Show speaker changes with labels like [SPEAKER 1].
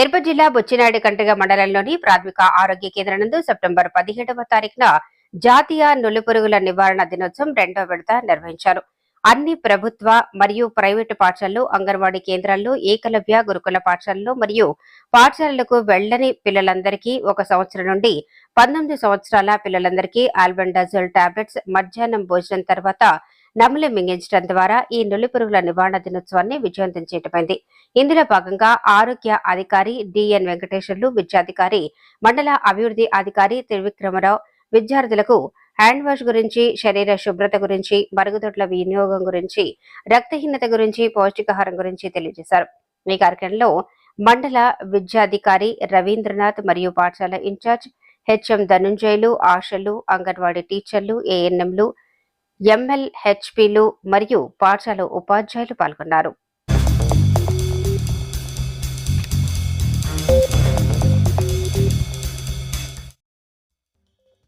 [SPEAKER 1] తిరుపతి జిల్లా బొచ్చినాయుడు కంటగ మండలంలోని ప్రాథమిక ఆరోగ్య కేంద్రం నందు సెప్టెంబర్ పదిహేడవ తారీఖున జాతీయ నులిపురుగుల నివారణ దినోత్సవం రెండో విడత నిర్వహించారు. అన్ని ప్రభుత్వ మరియు ప్రైవేటు పాఠశాలలు అంగన్వాడీ కేంద్రాల్లో ఏకలవ్య గురుకుల పాఠశాలలు మరియు పాఠశాలలకు వెళ్ళని పిల్లలందరికీ ఒక సంవత్సరం నుండి పంతొమ్మిది సంవత్సరాల పిల్లలందరికీ ఆల్బెండాజోల్ టాబ్లెట్స్ మధ్యాహ్నం భోజనం తర్వాత నమిలి మింగించడం ద్వారా ఈ నులిపురుగుల నివారణ దినోత్సవాన్ని విజయవంతం చేయటమైంది. ఇందులో భాగంగా ఆరోగ్య అధికారి డిఎన్ వెంకటేశ్వర్లు విద్యాధికారి మండల అభివృద్ధి అధికారి త్రివిక్రమరావు విద్యార్థులకు హ్యాండ్ వాష్ గురించి శరీర శుభ్రత గురించి మరుగుదొడ్ల వినియోగం గురించి రక్తహీనత గురించి పౌష్టికాహారం గురించి తెలియజేశారు. ఈ కార్యక్రమంలో మండల విద్యాధికారి రవీంద్రనాథ్ మరియు పాఠశాల ఇన్ఛార్జ్ హెచ్ఎం ధనుంజయులు ఆశలు అంగన్వాడీ టీచర్లు ఏఎన్ఎంలు ఎంఎల్హెచ్పిలు మరియు పాఠశాల ఉపాధ్యాయులు పాల్గొన్నారు.